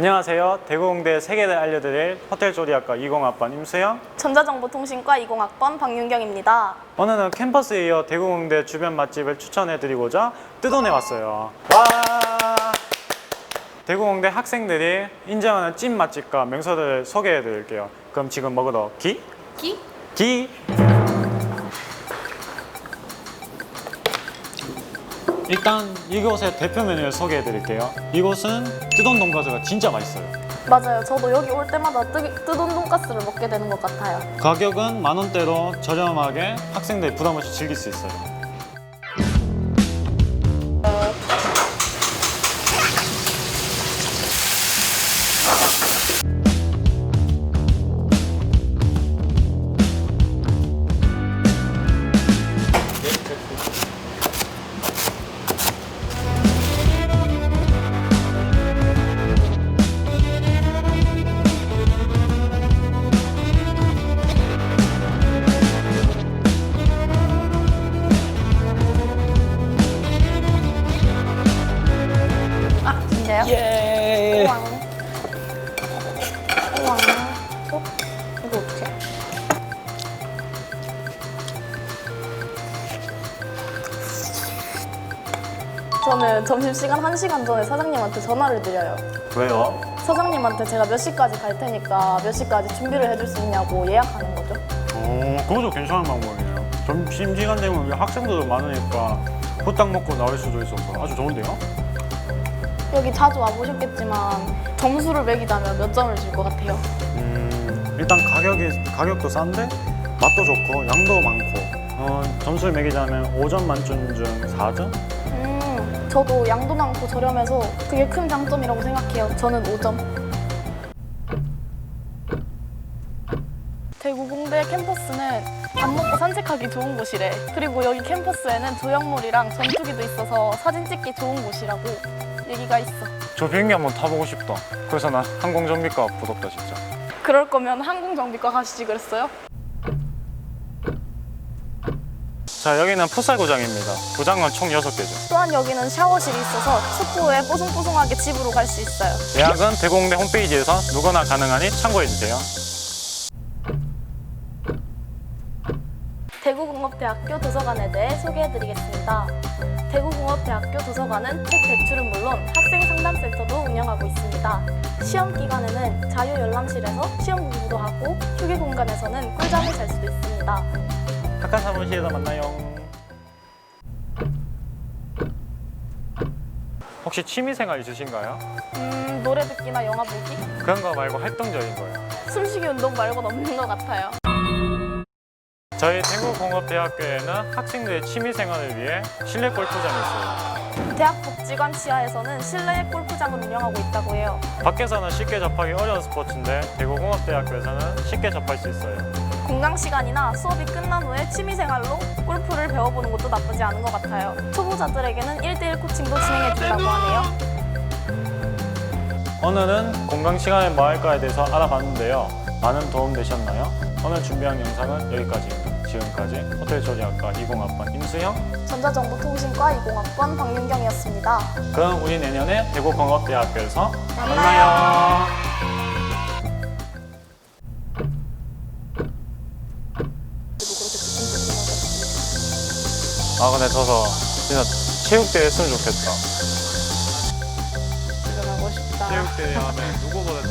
안녕하세요. 대구공대 세계를 알려드릴 호텔 조리학과 20학번 임수영. 전자정보통신과 20학번 박윤경입니다. 오늘은 캠퍼스에 이어 대구공대 주변 맛집을 추천해드리고자 뜯어내왔어요. 와! 대구공대 학생들이 인정하는 찐 맛집과 명소들을 소개해드릴게요. 그럼 지금 먹으러 기? 기? 기! 일단 이곳의 대표 메뉴를 소개해 드릴게요. 이곳은 뜨던 돈가스가 진짜 맛있어요. 맞아요. 저도 여기 올 때마다 뜨, 뜨돈 돈가스를 먹게 되는 것 같아요. 가격은 만 원대로 저렴하게 학생들이 부담 없이 즐길 수 있어요. 아, 진짜요? 예! 우왕. 우왕. 어? 이거 어떻게? 저는 점심시간 1시간 전에 사장님한테 전화를 드려요. 왜요? 사장님한테 제가 몇 시까지 갈 테니까 몇 시까지 준비를 해줄 수 있냐고 예약하는 거죠. 오, 그것도 괜찮은 방법이네요. 점심시간 되면 학생들도 많으니까 후딱 먹고 나올 수도 있어서 아주 좋은데요? 여기 자주 와보셨겠지만 점수를 매기자면 몇 점을 줄 것 같아요? 음, 일단 가격이, 가격도 싼데 맛도 좋고 양도 많고 어, 점수를 매기자면 5점 만점 중 4점? 음, 저도 양도 많고 저렴해서 그게 큰 장점이라고 생각해요. 저는 5점. 대구공대 캠퍼스는 밥 먹고 산책하기 좋은 곳이래. 그리고 여기 캠퍼스에는 조형물이랑 전투기도 있어서 사진 찍기 좋은 곳이라고 얘기가 있어. 저 비행기 한번 타보고 싶다. 그래서 난 항공정비과 부럽다 진짜. 그럴 거면 항공정비과 가시지 그랬어요? 자 여기는 풋살 구장입니다. 구장은 총 6개죠. 또한 여기는 샤워실이 있어서 축구 후에 뽀송뽀송하게 집으로 갈 수 있어요. 예약은 대공대 홈페이지에서 누구나 가능하니 참고해주세요. 대구공업대학교 도서관에 대해 소개해드리겠습니다. 대구공업대학교 도서관은 책 제출은 물론 학생 상담센터도 운영하고 있습니다. 시험 기간에는 자유 열람실에서 시험 공부도 하고 휴게 공간에서는 꿀잠을 잘 수도 있습니다. 학관 사무실에서 만나요. 혹시 취미생활 있으신가요? 음, 노래 듣기나 영화 보기? 그런 거 말고 활동적인 거요. 숨쉬기 운동 말고는 없는 것 같아요. 저희 대구공업대학교에는 학생들의 취미생활을 위해 실내 골프장이 있어요. 대학복지관 지하에서는 실내 골프장을 운영하고 있다고 해요. 밖에서는 쉽게 접하기 어려운 스포츠인데 대구공업대학교에서는 쉽게 접할 수 있어요. 공강 시간이나 수업이 끝난 후에 취미생활로 골프를 배워보는 것도 나쁘지 않은 것 같아요. 초보자들에게는 1대1 코칭도 진행해준다고 하네요. 오늘은 건강 시간에 뭐 할까에 대해서 알아봤는데요. 많은 도움 되셨나요? 오늘 준비한 영상은 여기까지입니다. 지금까지 호텔 조리학과 20학번 임수형. 전자정보통신과 20학번 박윤경이었습니다. 그럼 우리 내년에 대구공업대학교에서 만나요. 아 근데 저서 진짜 체육대회 했으면 좋겠다. 일어나고 싶다. 체육대회 하면 누구보다